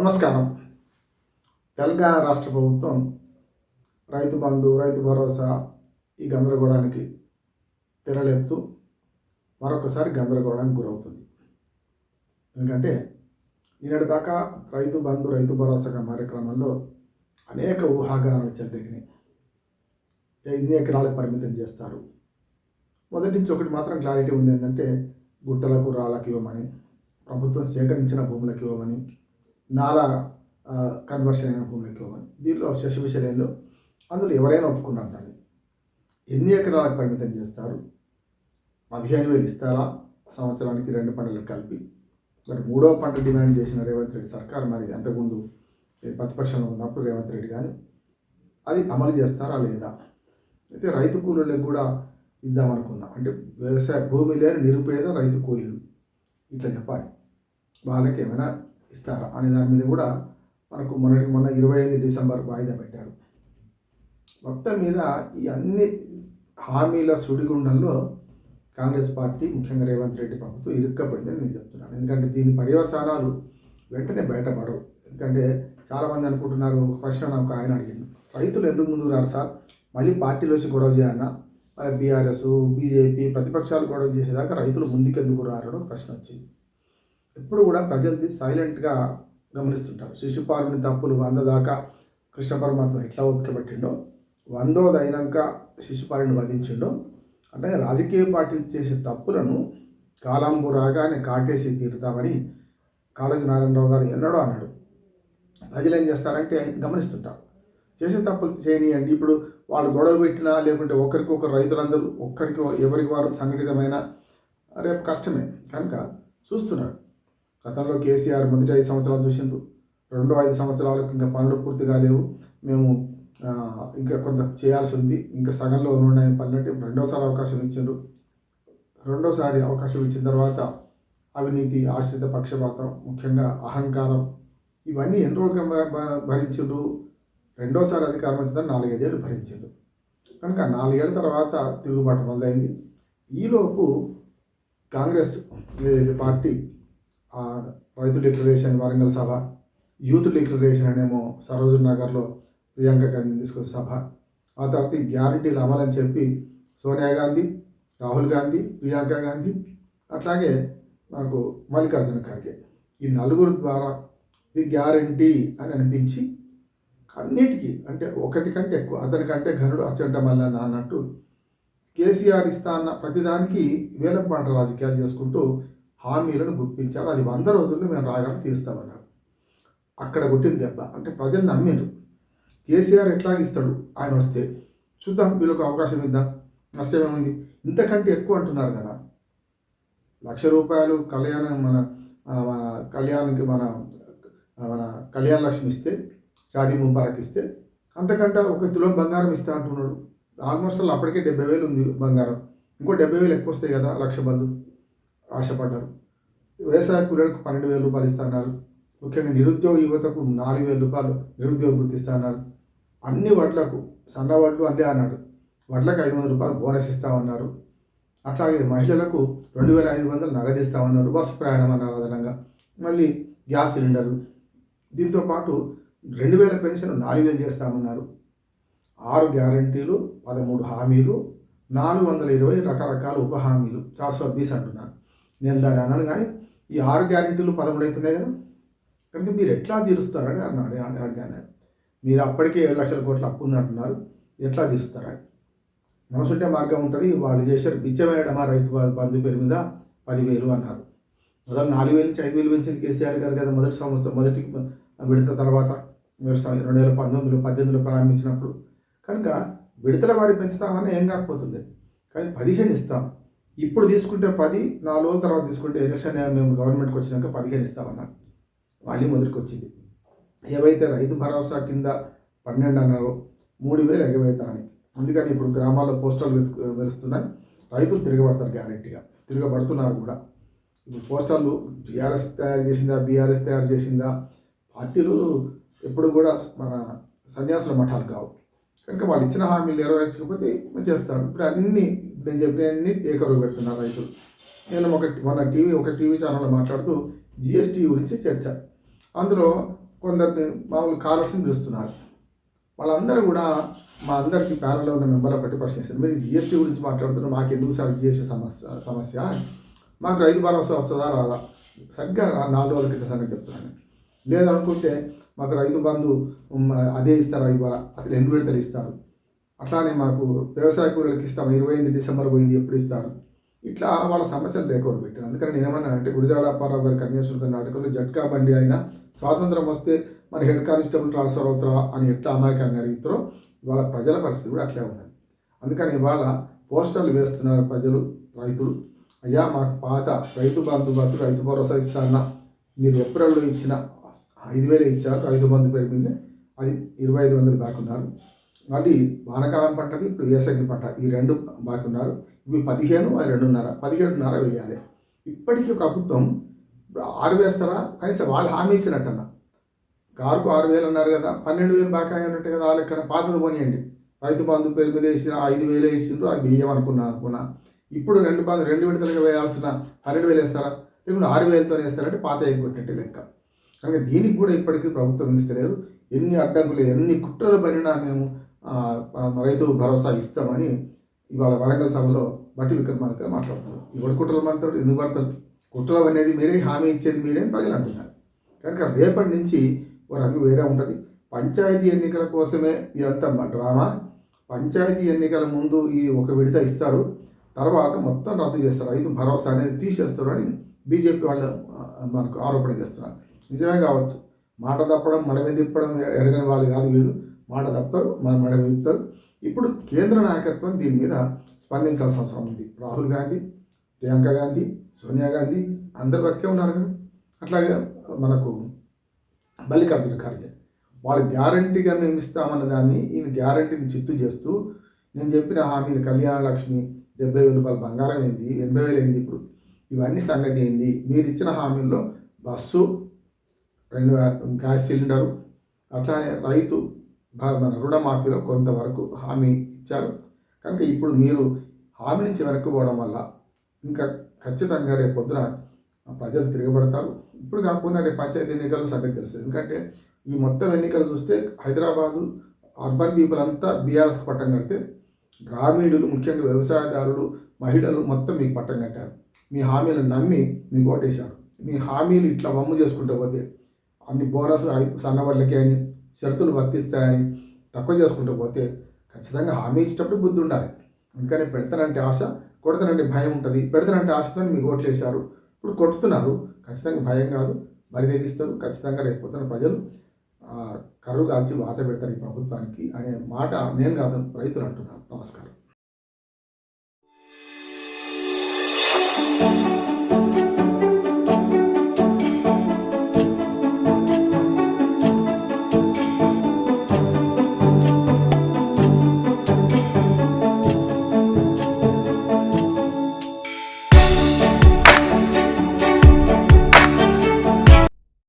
నమస్కారం. తెలంగాణ రాష్ట్ర ప్రభుత్వం రైతు బంధు రైతు భరోసా ఈ గందరగోళానికి తెరలేపుతూ మరొకసారి గందరగోళానికి గురవుతుంది. ఎందుకంటే నిన్నటి దాకా రైతు బంధు రైతు భరోసా కార్యక్రమంలో అనేక ఊహాగానాలు చెల్లిగినాయి ఎన్ని ఎకరాలకు పరిమితం చేస్తారు? మొదటి నుంచి ఒకటి మాత్రం క్లారిటీ ఉంది ఏంటంటే గుట్టలకు రాళ్ళకి ఇవ్వమని ప్రభుత్వం సేకరించిన భూములకు ఇవ్వమని నాలా కన్వర్షన్ అయిన భూమి ఇవ్వమని దీనిలో శశిభూషణలు అందులో ఎవరైనా ఒప్పుకున్నారు దాన్ని. ఎన్ని ఎకరాలకు పరిమితం చేస్తారు? పదిహేను వేలు ఇస్తారా? సంవత్సరానికి రెండు పంటలు కలిపి. మరి మూడో పంట డిమాండ్ చేసిన రేవంత్ రెడ్డి సర్కార్ మరి అంతకుముందు ప్రతిపక్షంలో ఉన్నప్పుడు రేవంత్ రెడ్డి కానీ అది అమలు చేస్తారా లేదా? అయితే రైతు కూలీలకు కూడా ఇద్దామనుకున్నా అంటే వ్యవసాయ భూమి లేని నిరుపేద రైతు కూలీలు. ఇట్లా చెప్పాలి. వాళ్ళకి ఏమైనా ఇస్తారా. అనే దాని మీద కూడా మనకు మొన్నటి మొన్న ఇరవై ఐదు డిసెంబర్ వాయిదా పెట్టారు. మొత్తం మీద ఈ అన్ని హామీల సుడిగుండంలో కాంగ్రెస్ పార్టీ ముఖ్యంగా రేవంత్ రెడ్డి ప్రభుత్వం ఇరుక్కపోయిందని నేను చెప్తున్నాను. ఎందుకంటే దీని పర్యవసానాలు వెంటనే బయటపడవు. ఎందుకంటే చాలామంది అనుకుంటున్నారు ఒక ప్రశ్న నాకు ఆయన అడిగింది రైతులు ఎందుకు ముందు రారు సార్? మళ్ళీ పార్టీలో గొడవ చేయాలన్నా? మరి బీఆర్ఎస్ బీజేపీ ప్రతిపక్షాలు గొడవ చేసేదాకా రైతులు ముందుకెందుకు రారు ప్రశ్న వచ్చింది. ఎప్పుడు కూడా ప్రజల్ని సైలెంట్గా గమనిస్తుంటారు. శిశుపాలుని తప్పులు వంద దాకా కృష్ణ పరమాత్మ ఎట్లా ఉతకబెట్టిండో వందోది అయినాక శిశుపాలుని వధించిండో అంటే రాజకీయ పార్టీలు చేసే తప్పులను కాలాంబు రాగానే కాటేసి తీరుతామని కాళోజీ నారాయణరావు గారు ఎన్నడో అన్నాడు. ప్రజలు ఏం చేస్తారంటే గమనిస్తుంటారు. చేసే తప్పులు చేయనియండి. ఇప్పుడు వాళ్ళు గొడవ పెట్టినా లేకుంటే ఒకరికొకరు రైతులందరూ ఒక్కరికి ఎవరికి వారు సంఘటితమైన రేపు కష్టమే కనుక చూస్తున్నారు. గతంలో కేసీఆర్ మొదటి ఐదు సంవత్సరాలు చూసిండ్రు. రెండో ఐదు సంవత్సరాలకు ఇంకా పనులు పూర్తిగా లేవు. మేము ఇంకా కొంత చేయాల్సి ఉంది. ఇంకా సగంలో ఉన్నాయి పనులంటే రెండోసారి అవకాశం ఇచ్చిండ్రు. రెండోసారి అవకాశం ఇచ్చిన తర్వాత అవినీతి ఆశ్రిత పక్షపాతం ముఖ్యంగా అహంకారం ఇవన్నీ ఎన్ని రోజులు భ- భరించిండ్రు? రెండోసారి అధికారం వచ్చిందని నాలుగైదేళ్ళు భరించిండ్రు. కనుక నాలుగేళ్ళ తర్వాత తిరుగుబాటు మొదలైంది. ఈలోపు కాంగ్రెస్ పార్టీ రైతు డిక్లరేషన్ వరంగల్ సభ యూత్ డిక్లరేషన్ అనేమో సరోజు నగర్లో ప్రియాంక గాంధీ తీసుకొచ్చిన సభ. ఆ తర్వాత ఈ గ్యారంటీలు అమలని చెప్పి సోనియా గాంధీ రాహుల్ గాంధీ ప్రియాంక గాంధీ అట్లాగే మనకు మల్లికార్జున ఖర్గే. ఈ నలుగురు ద్వారా ఇది గ్యారంటీ అని అనిపించి అన్నిటికీ అంటే ఒకటి కంటే ఎక్కువ అతనికంటే ఘనుడు అచ్చంట మల్లన్న అన్నట్టు కేసీఆర్ ఇస్తా అన్న ప్రతిదానికి వేలంపాట రాజకీయాలు చేసుకుంటూ హామీలను గుప్పించారు. అది వంద రోజుల్లో మేము రాగానే తీరుస్తామన్నారు. అక్కడ కొట్టిన దెబ్బ. అంటే ప్రజలు నమ్మారు. కేసీఆర్ ఎట్లా ఇస్తాడు? ఆయన వస్తే. చూద్దాం వీళ్ళకి అవకాశం ఇద్దాం? నష్టమేముంది ఇంతకంటే ఎక్కువ అంటున్నారు కదా. లక్ష రూపాయలు కళ్యాణం మన మన కళ్యాణ్కి మన మన కళ్యాణ లక్ష్మి ఇస్తే షాదీ ముబారక్ ఇస్తే అంతకంటే ఒక తులం బంగారం ఇస్తా అంటున్నాడు. ఆల్మోస్ట్ అప్పటికే డెబ్బై వేలు ఉంది బంగారం. ఇంకో డెబ్బై వేలు ఎక్కువ వస్తాయి కదా లక్ష బంధు ఆశపడ్డారు. వ్యవసాయ కూలీలకు పన్నెండు వేల రూపాయలు ఇస్తున్నారు ముఖ్యంగా నిరుద్యోగ యువతకు నాలుగు వేల రూపాయలు నిరుద్యోగ వృత్తి ఇస్తున్నారు అన్ని వడ్లకు సన్న వడ్లు అందే అన్నాడు. వడ్లకు ఐదు వందల రూపాయలు బోనస్ ఇస్తామన్నారు అట్లాగే మహిళలకు రెండు వేల ఐదు వందలు నగదు ఇస్తామన్నారు బస్సు ప్రయాణం అన్నారు అదనంగా. మళ్ళీ గ్యాస్ సిలిండర్లు దీంతో పాటు రెండు వేల పెన్షన్ నాలుగు వేలు చేస్తామన్నారు. ఆరు గ్యారంటీలు పదమూడు హామీలు నాలుగు వందల ఇరవై రకరకాల ఉప హామీలు చార్ సో బీస్ అంటున్నారు. నేను దాన్ని అన్నాను కానీ ఈ ఆరు గ్యారెంటీలు పదమూడు అవుతున్నాయి కదా. కాబట్టి మీరు ఎట్లా తీరుస్తారని అన్నాడు అడిగాను మీరు అప్పటికే ఏడు లక్షల కోట్ల అప్పు ఉంది అంటున్నారు ఎట్లా తీరుస్తారని. మనసుంటే మార్గం ఉంటుంది వాళ్ళు చేశారు బిచ్చమేయడమా రైతు బంధు పేరు మీద పదివేలు అన్నారు. మొదలు నాలుగు వేలు నుంచి ఐదు వేలు పెంచింది కేసీఆర్ గారు కదా మొదటి సంవత్సరం మొదటి విడత తర్వాత మీరు రెండు వేల పంతొమ్మిదిలో పద్దెనిమిదిలో ప్రారంభించినప్పుడు. కనుక విడతల వారి పెంచుతామని ఏం కాకపోతుంది కానీ పదిహేను ఇస్తాం. ఇప్పుడు తీసుకుంటే పది నాలుగు రోజుల తర్వాత తీసుకుంటే ఎలక్షన్ మేము గవర్నమెంట్కి వచ్చినాక పదిహేను ఇస్తామన్నారు. మళ్ళీ మొదటికి వచ్చింది ఏవైతే రైతు భరోసా కింద పన్నెండు అన్నారో మూడు వేలు ఎగవేత అని. అందుకని ఇప్పుడు గ్రామాల్లో పోస్టర్లు వెలుస్తున్నాయి. రైతులు తిరగబడతారు గ్యారెంటీగా తిరగబడుతున్నారు కూడా. ఇప్పుడు పోస్టర్లు టీఆర్ఎస్ తయారు చేసిందా బీఆర్ఎస్ తయారు చేసిందా? పార్టీలు ఎప్పుడు కూడా మన సన్యాసుల మఠాలు కావు. కనుక వాళ్ళు ఇచ్చిన హామీలు నెరవేర్చకపోతే మేము చేస్తారు? ఇప్పుడు అన్ని నేను చెప్పేది ఏకరువు పెడుతున్నారు రైతులు? నేను ఒక మన టీవీ ఒక టీవీ ఛానల్లో మాట్లాడుతూ జిఎస్టీ గురించి చర్చ. అందులో కొందరిని మామూలు కాలర్స్ని పిలుస్తున్నారు. వాళ్ళందరూ కూడా మా అందరికీ ప్యానల్లో ఉన్న మెంబర్ ఒకటి ప్రశ్నిస్తారు. మీరు జిఎస్టీ గురించి మాట్లాడుతున్నారు మాకు ఎందుకు సార్ జిఎస్టీ సమస్య సమస్య? మాకు రైతు భరోసా వస్తుందా రాదా? సరిగ్గా నాలుగు రోజుల క్రితం సంగతి చెప్తున్నాను. లేదనుకుంటే మాకు రైతు బంధు అదే ఇస్తారా ఇవ్వరా? అసలు ఎన్ని విడతలు ఇస్తారు? అట్లానే మాకు వ్యవసాయ కూరలకు ఇస్తాము ఇరవై ఎనిమిది డిసెంబర్ పోయింది ఎప్పుడు ఇస్తారు? ఇట్లా వాళ్ళ సమస్యలు లేకూరు పెట్టాను అందుకని నేను ఏమన్నానంటే గురిజాడ అప్పారావు గారి కన్యాశుల్క నాటకంలో జట్కా బండి అయినా స్వాతంత్రం వస్తే మన హెడ్ కానిస్టేబుల్ ట్రాన్స్ఫర్ అవుతారా అని ఎట్లా అమాయకంగా అడుగుతారో ఇవాళ ప్రజల పరిస్థితి కూడా అట్లే ఉన్నది. అందుకని ఇవాళ పోస్టర్లు వేస్తున్నారు ప్రజలు రైతులు. అయ్యా మాకు పాత రైతు బంధు బాధ రైతు భరోసా ఇస్తాన్న మీరు ఏప్రిల్లో ఇచ్చిన ఐదు వేలు ఇచ్చారు రైతు బంధు పేరు మీద. అది ఇరవై ఐదు వందలు దాకున్నారు మళ్ళీ వానకాలం పంటది ఇప్పుడు వేసంగి పంట ఈ రెండు బాకున్నారు. ఇవి పదిహేను అది రెండున్నర పదిహేడున్నర వేయాలి. ఇప్పటికీ ప్రభుత్వం ఇప్పుడు ఆరు వేస్తారా? కనీసం వాళ్ళు హామీ ఇచ్చినట్టన్నా. కారుకు ఆరు వేలు అన్నారు కదా పన్నెండు వేలు బాకాయి ఉన్నట్టు కదా ఆ పాతది పోనీయండి రైతు బంధు పేరు మీద వేసిన ఐదు వేలు వేసిండ్రు అది బియ్యం అనుకున్నా అనుకున్నా. ఇప్పుడు రెండు బంధు రెండు విడతలుగా వేయాల్సిన పన్నెండు వేలు వేస్తారా? లేకుంటే ఆరు వేలతో వేస్తారంటే పాత ఎగ్గొట్టినట్టు లెక్క. కనుక దీనికి కూడా ఇప్పటికీ ప్రభుత్వం ఇస్తలేదు ఎన్ని అడ్డంకులు ఎన్ని కుట్రలు పడినా మేము రైతు భరోసా ఇస్తామని ఇవాళ వరంగల్ సభలో బట్టి విక్రమార్క మాట్లాడుతున్నారు. ఇవాడు కుట్రలు మంత్రుడు ఎందుకు పడతారు కుట్రలు అనేది మీరే హామీ ఇచ్చేది మీరే అని ప్రజలు అంటున్నారు. కనుక రేపటి నుంచి ఓ రంగు వేరే ఉంటుంది. పంచాయతీ ఎన్నికల కోసమే ఇదంతా మా డ్రామా. పంచాయతీ ఎన్నికల ముందు ఈ ఒక విడత ఇస్తారు. తర్వాత మొత్తం రద్దు చేస్తారు. రైతు భరోసా అనేది తీసేస్తారు అని బీజేపీ వాళ్ళు మనకు ఆరోపణ చేస్తున్నారు. నిజమే కావచ్చు. మాట తప్పడం మడమ తిప్పడం ఎరగని వాళ్ళు కాదు వీళ్ళు. మాట తప్పుతారు మన మెడ తిప్పుతారు ఇప్పుడు కేంద్ర నాయకత్వం దీని మీద స్పందించాల్సిన అవసరం ఉంది. రాహుల్ గాంధీ ప్రియాంక గాంధీ సోనియా గాంధీ అందరు బతికే ఉన్నారు కదా. అట్లాగే మనకు మల్లికార్జున ఖర్గే వాళ్ళు గ్యారంటీగా మేము ఇస్తామన్న దాన్ని ఈయన గ్యారంటీని చిత్తు చేస్తూ నేను చెప్పిన హామీని కళ్యాణ లక్ష్మి డెబ్బై వేల రూపాయలు బంగారం అయింది ఎనభై వేలు అయింది ఇప్పుడు. ఇవన్నీ సంగతి అయింది మీరు ఇచ్చిన హామీల్లో బస్సు రెండు గ్యాస్ సిలిండరు అట్లానే రైతు మన రుణమాఫీలో కొంతవరకు హామీ ఇచ్చారు. కనుక ఇప్పుడు మీరు హామీ నుంచి వెనక్కిపోవడం వల్ల ఇంకా ఖచ్చితంగా రేపు పొద్దున ప్రజలు తిరగబడతారు. ఇప్పుడు కాకుండా రేపు పంచాయతీ ఎన్నికలు సంగతి తెలుస్తుంది. ఎందుకంటే ఈ మొత్తం ఎన్నికలు చూస్తే హైదరాబాదు అర్బన్ పీపుల్ అంతా బీఆర్ఎస్ పట్టం కడితే గ్రామీణులు ముఖ్యంగా వ్యవసాయదారులు మహిళలు మొత్తం మీకు పట్టం కట్టారు. మీ హామీలను నమ్మి మీకు ఓటేశారు. మీ హామీలు ఇట్లా వమ్ము చేసుకుంటూ పోతే అన్ని బోనస్ సన్నబడ్లకి సన్నబడ్లకే అని షరతులు వర్తిస్తాయని తక్కువ చేసుకుంటూ పోతే ఖచ్చితంగా హామీ ఇచ్చేటప్పుడు బుద్ధి ఉండాలి. అందుకని పెడతానంటే ఆశ కొడతానంటే భయం ఉంటుంది. పెడతానంటే ఆశతో మీకు ఓట్లు వేశారు. ఇప్పుడు కొట్టుతున్నారు ఖచ్చితంగా భయం కాదు. బరి తెగిస్తారు ఖచ్చితంగా రేపు ప్రజలు కర్రు కాల్చి వాత పెడతారు ఈ ప్రభుత్వానికి అనే మాట నేను కాదు రైతులు అంటున్నాను నమస్కారం.